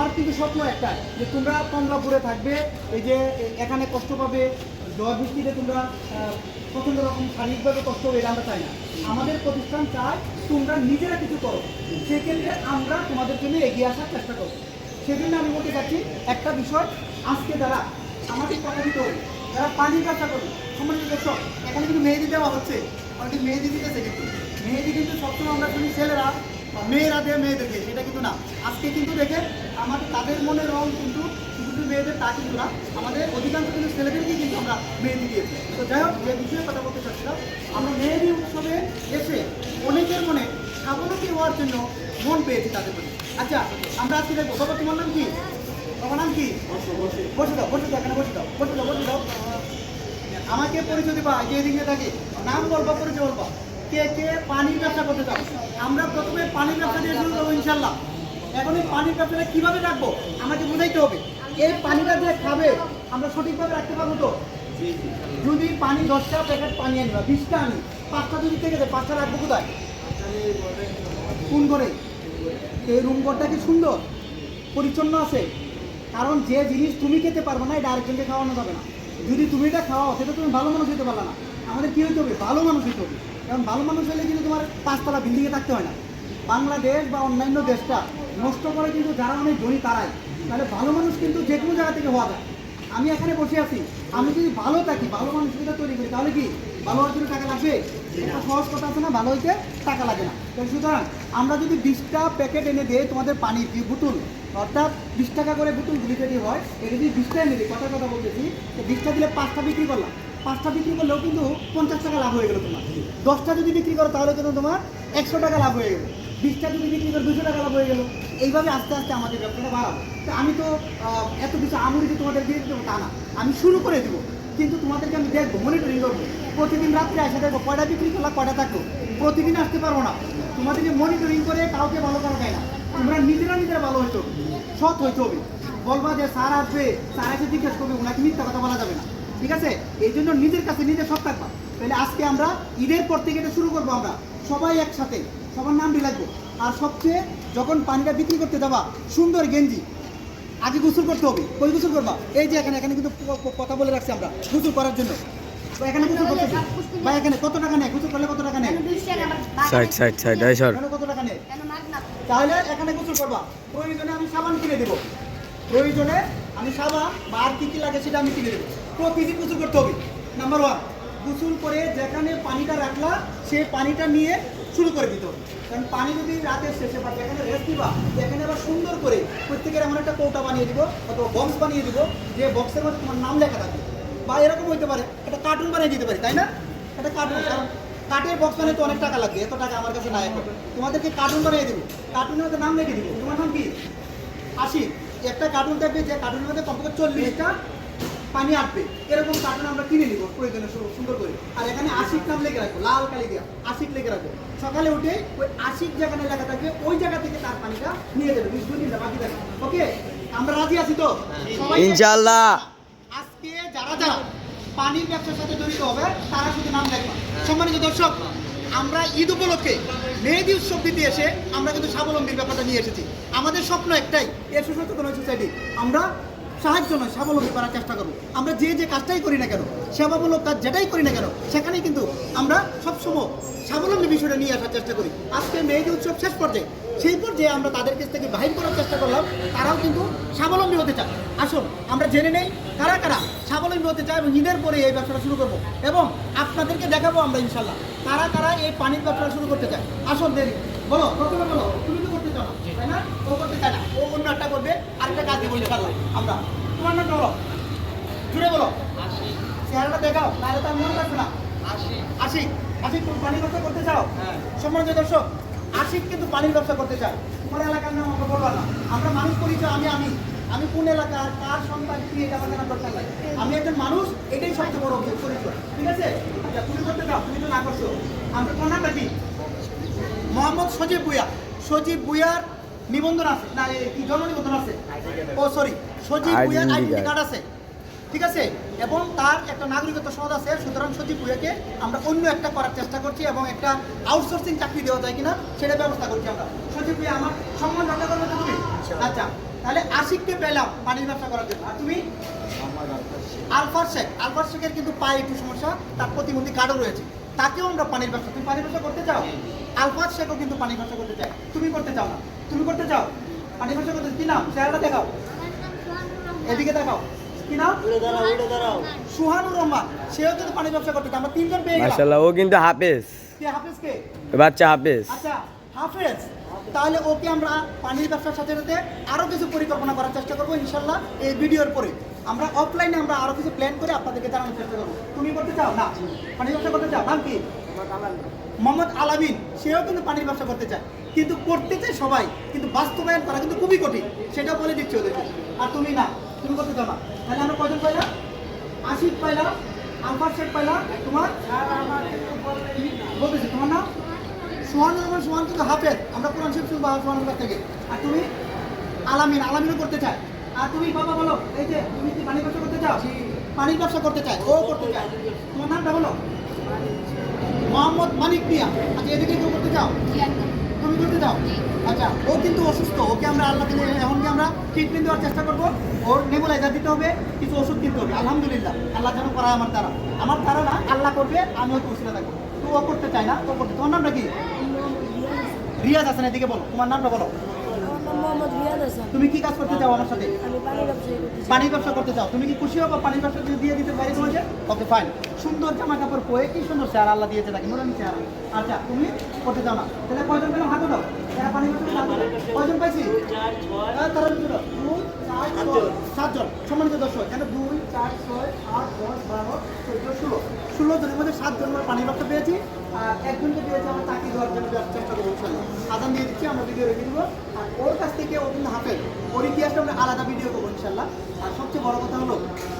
আমার কিন্তু স্বপ্ন একটা যে তোমরা কমলাপুরে থাকবে এই যে এখানে কষ্ট পাবে ঝড় বৃষ্টিতে তোমরা আহ, প্রচণ্ড রকম শারীরিকভাবে কষ্ট হবে এটা আমরা চাই না। আমাদের প্রতিষ্ঠান চায় তোমরা নিজেরা কিছু করো। সেক্ষেত্রে আমরা তোমাদের জন্য এগিয়ে আসার চেষ্টা করব। সেজন্য আমি বলতে চাচ্ছি একটা বিষয় আজকে দ্বারা আমাদের হবে যারা পানি ব্যবসা করবে সম্মানিত দর্শক এখানে কিন্তু মেহেদি দেওয়া হচ্ছে। অনেকে মেহেদি দিতেছে কিন্তু মেহেদি কিন্তু সবসময় আমরা শুনি ছেলেরা মেয়েরা দেয় মেয়েদেরকে সেটা কিন্তু না। আজকে কিন্তু দেখে আমাদের তাদের মনে রং কিন্তু শুধু মেয়েদের তা কিন্তু না আমাদের অধিকাংশ কিন্তু ছেলেদেরকেই কিন্তু আমরা মেহেদি দিয়েছি। তো যাই হোক, যে বিষয়ে কথা বলতে চাচ্ছিলাম, আমরা মেহেদি উৎসবে এসে অনেকের মনে স্বাবলম্বী হওয়ার জন্য মন পেয়েছি তাদের প্রতি। আচ্ছা আমরা আজকে দেখব বাবা তোমার নাম কি? তোমার নাম কি? বসে দাও বসে দাও, এখানে বসে দাও বসে দাও বসে দাও। আমাকে পরিচয় দিবা যে এদিকে থাকে। নাম বলবা, পরিচয় বলবা। কে কে, পানির ব্যবসা করতে চাও? আমরা প্রথমে পানির ব্যবসা দিয়ে শুরু করব ইনশাল্লাহ এখন এই পানির ব্যবসাটা কীভাবে রাখব? আমাকে বুঝাইতে হবে। এই পানিটা যে খাবে, আমরা সঠিকভাবে রাখতে পারব তো? যদি পানি দশটা প্যাকেট পানি আনবা বিশটা আনি, পাঁচটা যদি থেকে যায়, পাঁচটা রাখব কোথায়? কোন করে এই রুম ঘরটা কি সুন্দর? পরিচ্ছন্ন আছে? কারণ যে জিনিস তুমি খেতে পারবে না, এটা আরেকজনকে খাওয়ানো যাবে না। যদি তুমি এটা খাওয়াও, সেটা তুমি ভালো মানুষ হতে পারবে না। আমাদের কী হতে হবে? ভালো মানুষ হতে হবে। কারণ ভালো মানুষ হলে কিন্তু তোমার পাঁচতলা বিল্ডিংয়ে থাকতে হয় না। বাংলাদেশ বা অন্যান্য দেশটা নষ্ট করে কিন্তু যারা অনেক ধনী, তারাই। তাহলে ভালো মানুষ কিন্তু যে কোনো জায়গা থেকে হওয়া যায়। আমি এখানে বসে আছি। আমি যদি ভালো থাকি, ভালো মানসিকতা তৈরি করি, তাহলে কি? ভালো হওয়ার জন্য টাকা লাগবে? একটা সহজ কথা আছে না, ভালো হইতে টাকা লাগে না। তো সুতরাং, আমরা যদি বিশটা প্যাকেট এনে দিই তোমাদের পানির যে বোতল অর্থাৎ বিশ টাকা করে বোতল দুই যদি হয়, এটা যদি বিশটা এনে দিই কথা কথা বলতেছি, তো বিশটা দিলে পাঁচটা বিক্রি করলাম। পাঁচটা বিক্রি করলেও কিন্তু পঞ্চাশ টাকা লাভ হয়ে গেলো তোমার। দশটা যদি বিক্রি করো, তাহলে কিন্তু তোমার একশো টাকা লাভ হয়ে গেল। বিশটা যদি বিক্রি করো দুশো টাকা লাভ হয়ে গেলো। এইভাবে আস্তে আস্তে আমাদের ব্যবসাটা বাড়াবো। তো আমি তো এত কিছু যে তোমাদের দিয়ে দেবো তা না। আমি শুরু করে দেবো, কিন্তু তোমাদেরকে আমি দেখব মনিটরিং করব। প্রতিদিন রাত্রে আসে দেখব কয়টা বিক্রি করলা কয়টা থাকল। প্রতিদিন আসতে পারব না। তোমাদেরকে মনিটরিং করে কাউকে ভালো করা যায় না। তোমরা নিজেরা নিজেরা ভালো হবে, সৎ হইতে হবে। বলবা যে স্যার আসবে, স্যার এসে জিজ্ঞেস করবে, ওনাকে মিথ্যা কথা বলা যাবে না। ঠিক আছে? এই জন্য নিজের কাছে নিজে সৎ থাকবা। তাহলে আজকে আমরা ঈদের পর থেকে এটা শুরু করব আমরা, সবাই একসাথে। সবার নাম লাগবো। আর সবচেয়ে যখন পানিটা বিক্রি করতে যাবা সুন্দর গেঞ্জি আগে গোসল করতে হবে কই গোসল করবা। এই যে এখানে এখানে কিন্তু কথা বলে রাখছি আমরা গোসল করার জন্য। এখানে গোসল করতে বা এখানে কত টাকা নেয়? গোসল করলে কত টাকা নেয়? সাইড সাইড সাইড এই কত টাকা নেয়? তাহলে এখানে গোসল করবা। প্রয়োজনে আমি সাবান কিনে দেবো। প্রয়োজনে আমি সাবান বা আর কি কি লাগে সেটা আমি কিনে দেবো। প্রতিদিন গোসল করতে হবে। নাম্বার ওয়ান গোসল করে যেখানে পানিটা রাখলা সেই পানিটা নিয়ে শুরু করে দিতে। হবে কারণ পানি যদি রাতের শেষে বা যেখানে রেস্ট দিবা, এখানে আবার সুন্দর করে প্রত্যেকের এমন একটা কৌটা বানিয়ে দিব, অথবা বক্স বানিয়ে দিব, যে বক্সের মধ্যে তোমার নাম লেখা থাকবে। বা এরকম হইতে পারে, একটা কার্টুন বানিয়ে দিতে পারি, তাই না? একটা কার্টুন কারণ কাঠের বক্স বানিয়ে তো অনেক টাকা লাগবে, এত টাকা আমার কাছে নাই এখন। তোমাদেরকে কার্টুন বানিয়ে দেবো। কার্টুনের মধ্যে নাম লিখে দিব। তোমার নাম কি? আশি একটা কার্টুন থাকবে, যে কার্টুনের মধ্যে কমপক্ষে চল্লিশটা পানি আটবে। এরকম কার্টুন আমরা কিনে নিব প্রয়োজনে সুন্দর করে। আর এখানে আশিক নাম লিখে রাখব লাল কালি দিয়া আশিক লিখে রাখব। সকালে উঠে ওই আশিক যেখানে লেখা থাকবে ওই জায়গা থেকে তার পানিটা নিয়ে যাবে। বিশ দিন বাকি থাকবে ওকে আমরা রাজি আছি তো? সবাই ইনশাআল্লাহ। আজকে যারা যারা পানির ব্যবসার সাথে জড়িত হবে তারা শুধু নাম দেখবা সম্মানিত দর্শক আমরা ঈদ উপলক্ষে মেহেদি উৎসব দিতে এসে আমরা কিন্তু স্বাবলম্বীর ব্যাপারটা নিয়ে এসেছি। আমাদের স্বপ্ন একটাই এ সুসচেতন সোসাইটি। আমরা সাহায্য নয়, স্বাবলম্বী করার চেষ্টা করব আমরা যে যে কাজটাই করি না কেন, সেবামূলক কাজ যেটাই করি না কেন, সেখানেই কিন্তু আমরা সবসময় স্বাবলম্বী বিষয়টা নিয়ে আসার চেষ্টা করি। আজকে মেয়েদের উৎসব শেষ পর্যায়ে, সেই পর্যায়ে আমরা তাদের কাছ থেকে বাহির করার চেষ্টা করলাম, তারাও কিন্তু স্বাবলম্বী হতে চায়। আসুন, আমরা জেনে নেই কারা কারা স্বাবলম্বী হতে চায় এবং ঈদের পরে এই ব্যবসাটা শুরু করব এবং আপনাদেরকে দেখাবো আমরা ইনশাল্লাহ কারা কারা এই পানির ব্যবসাটা শুরু করতে চায়। আসুন, দেরি। বলো, প্রথমে বলো, তুমি তো করতে চাও তাই না? ও করতে চায় না। করবে কাজ দেবো ইনশাল্লাহ আমরা। তোমার নামটা বলো। জুড়ে বলো। চেহারাটা দেখাও তাহলে তার মনে রাখবে না। আশিক আশিক তুমি পানির ব্যবসা করতে চাও? সম্মানিত দর্শক আশিক কিন্তু পানির ব্যবসা করতে চায়। তোমার এলাকার নাম আমরা বলব না। আমরা মানুষ পরিচয় আমি আমি। আমি কোন এলাকার কার সন্তান কি এটা আমার দরকার নাই। আমি একজন মানুষ এটাই সবচেয়ে বড় পরিচয় ঠিক আছে? আচ্ছা তুমি করতে চাও তুমি তো না করছ আমরা তোমার নামটা কি? মোহাম্মদ সজীব ভুইয়া। সজীব ভুইয়ার নিবন্ধন আছে? না কি জন্ম নিবন্ধন আছে? ও সরি সজীব ভুইয়ার আইডেন্টি কার্ড আছে। ঠিক আছে? এবং তার একটা নাগরিকত্ব সনদ আছে সুতরাং সজীব ভুইয়াকে আমরা অন্য একটা করার চেষ্টা করছি এবং একটা আউটসোর্সিং চাকরি দেওয়া যায় কিনা সেটা ব্যবস্থা করছি আমরা। সজীব ভুইয়া আমার সম্মান রক্ষা করবে তো তুমি? আচ্ছা তাহলে আশিককে পেলাম পানির ব্যবসা করার জন্য। আর তুমি? আলফার শেখ। আলফার শেখের কিন্তু পায়ে একটু সমস্যা তার প্রতিবন্ধী কার্ডও রয়েছে। তাকেও আমরা পানির ব্যবসা তুমি পানির ব্যবসা করতে চাও? আলফার শেখও কিন্তু পানির ব্যবসা করতে চায়। তুমি করতে চাও না? তুমি করতে চাও? পানির ব্যবসা করতে কি নাম? চেহারাটা দেখাও। এদিকে দেখাও। কি নাম? সুহানুর রহমান সেও কিন্তু পানির ব্যবসা করতে চায়। আমরা তিনজন পেয়ে গেলাম। ও কিন্তু হাফেজ। কে হাফেজ কে? বাচ্চা হাফেজ। আচ্ছা হাফেজ। তাহলে ওকে আমরা পানির ব্যবসার সাথে সাথে আরও কিছু পরিকল্পনা করার চেষ্টা করব ইনশাল্লাহ এই ভিডিওর পরে। আমরা অফলাইনে আমরা আরও কিছু প্ল্যান করে আপনাদেরকে জানানোর চেষ্টা করব। তুমি করতে চাও? না। পানির ব্যবসা করতে চাও? নাম কি? মোহাম্মদ আলামিন। সেও কিন্তু পানির ব্যবসা করতে চায়। কিন্তু করতে চায় সবাই কিন্তু বাস্তবায়ন করা কিন্তু খুবই কঠিন। সেটা বলে দিচ্ছি ওদেরকে। আর তুমি না তুমি করতে চাও না। তাহলে আমরা কজন পাইলাম? আশিক পাইলাম আলফার শেখ পাইলাম তোমার? বলতেছি তোমার নাম? সোহান রহমান সোহান কিন্তু হাফেজ। আমরা কোরআন শিব শুনব সোহান থেকে। আর তুমি? আলামিন আলামিনও করতে চায়। আর তুমি বাবা বলো এই যে তুমি কি পানির ব্যবসা করতে চাও? পানির ব্যবসা করতে চায় ও করতে চায়। তোমার নামটা বলো। মোহাম্মদ মানিক মিয়া। আচ্ছা এদিকে কেউ করতে চাও? তুমি বলতে দাও। আচ্ছা ও কিন্তু অসুস্থ, ওকে আমরা আল্লাহ দিলে, এমনকি আমরা ট্রিটমেন্ট দেওয়ার চেষ্টা করব। ওর নেবুলাইজার দিতে হবে, কিছু ওষুধ কিনতে হবে। আলহামদুলিল্লাহ, আল্লাহ যেন করায় আমার দ্বারা। আমার দ্বারা না, আল্লাহ করবে, আমিও খুশিতে থাকব। তো ও করতে চায় না ও করতে তোমার নামটা কি? রিয়াজ হাসান, এদিকে বলো। তোমার নামটা বলো। তুমি কি কাজ করতে চাও আমার সাথে? পানি পানির ব্যবসা করতে চাও। তুমি কি খুশি হবে পানির ব্যবসা যদি দিয়ে দিতে পারি তোমাকে? ওকে ফাইন সুন্দর জামা কাপড় পরে কি সুন্দর চেহারা আল্লাহ দিয়েছে তাকে চেহারা। আচ্ছা তুমি করতে চাও না? তাহলে কয়জন পেলাম হাতে দাও। এরা পানির ব্যবসা হাতে কয়জন পাইছি? তারা সাতজন। সম্মানিত দর্শক এখানে দুই চার ছয় আট দশ বারো চোদ্দ ষোলো। ষোলো জনের মধ্যে সাতজন আমরা পানির ব্যবসা পেয়েছি। আর একজনকে চাকরি দেওয়ার জন্য দিয়ে দিচ্ছি, আমরা ভিডিও রেখে দেবো। আর ওর কাছ থেকে ও কিন্তু ওর ইতিহাসটা আমরা আলাদা ভিডিও করব, ইনশাল্লাহ। আর সবচেয়ে বড় কথা হলো,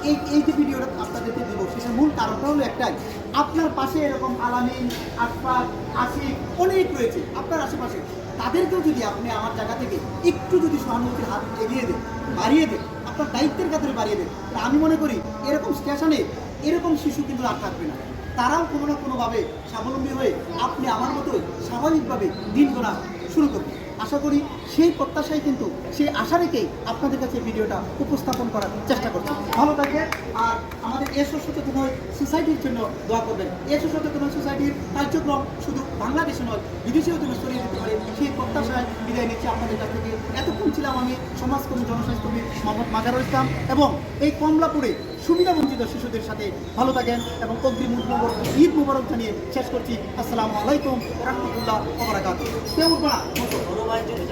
এই এই যে ভিডিওটা আপনাদেরকে দিব, সেটার মূল কারণটা হলো একটাই। আপনার পাশে এরকম আলামিন, আশফাক, আসিফ অনেক রয়েছে। আপনার আশেপাশে, তাদেরকেও যদি আপনি আমার জায়গা থেকে একটু যদি সহানুভূতির হাত এগিয়ে দেন, বাড়িয়ে দেন, আপনার দায়িত্বের খাতিরে বাড়িয়ে দেন আমি মনে করি এরকম স্টেশনে এরকম শিশু কিন্তু আর থাকবে না। তারাও কোনো না কোনোভাবে স্বাবলম্বী হয়ে আপনি আমার মতোই স্বাভাবিকভাবে দিন গোনা শুরু করবে আশা করি সেই প্রত্যাশায় কিন্তু সেই আশা রেখেই আপনাদের কাছে ভিডিওটা উপস্থাপন করার চেষ্টা করছি। ভালো থাকবেন আর আমাদের এসো সচেতন সোসাইটির জন্য দোয়া করবেন। এসো সচেতন সোসাইটির কার্যক্রম শুধু বাংলাদেশে নয়, বিদেশেও যেন ছড়িয়ে দিতে পারে, সেই প্রত্যাশায় বিদায় নিচ্ছি আপনাদের কাছ থেকে। এতক্ষণ ছিলাম আমি সমাজকর্মী, জনস্বাস্থ্যকর্মী মোহাম্মদ মাজারুল ইসলাম এবং এই কমলাপুরে সুবিধা বঞ্চিত শিশুদের সাথে ভালো থাকেন এবং অগ্রিম মুবারক, ঈদ মুবারক জানিয়ে শেষ করছি। আসসালামু আলাইকুম রহমতুল্লাহ ওবরাকাত কেউ はい。